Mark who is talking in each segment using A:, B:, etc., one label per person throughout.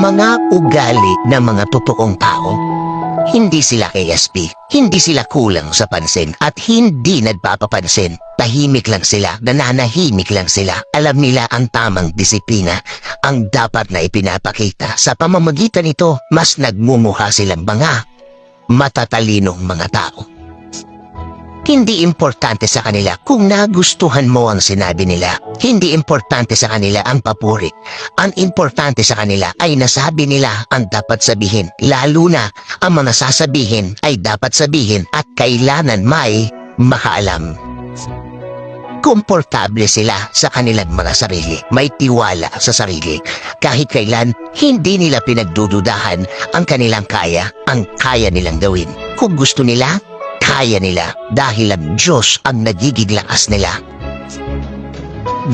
A: mga ugali ng mga totoong tao. Hindi sila KSP, hindi sila kulang sa pansin at hindi nagpapapansin. Tahimik lang sila, nananahimik lang sila. Alam nila ang tamang disiplina, ang dapat na ipinapakita. Sa pamamagitan nito, mas nagmumukha silang mga matatalinong mga tao. Hindi importante sa kanila kung nagustuhan mo ang sinabi nila. Hindi importante sa kanila ang papuri. Ang importante sa kanila ay nasabi nila ang dapat sabihin. Lalo na ang mga sasabihin ay dapat sabihin at kailanan may makaalam. Komportable sila sa kanilang mga sarili. May tiwala sa sarili. Kahit kailan, hindi nila pinagdududahan ang kanilang kaya, ang kaya nilang gawin. Kung gusto nila, kaya nila dahil ang Diyos ang nagiging lakas nila.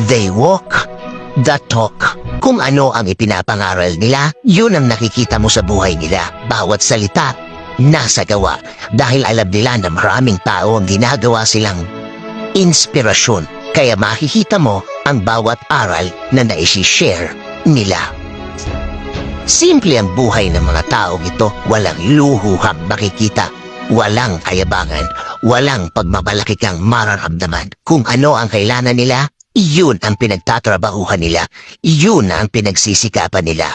A: They walk the talk. Kung ano ang ipinapangaral nila, yun ang nakikita mo sa buhay nila. Bawat salita, nasa gawa. Dahil alam nila na maraming tao ang ginagawa silang inspirasyon. Kaya makikita mo ang bawat aral na naisishare nila. Simple ang buhay ng mga taong ito, walang luhuhang makikita, walang kayabangan, walang pagmamalaki kang mararamdaman. Kung ano ang kailangan nila, iyon ang pinagtatrabahuhan nila, iyon ang pinagsisikapan nila.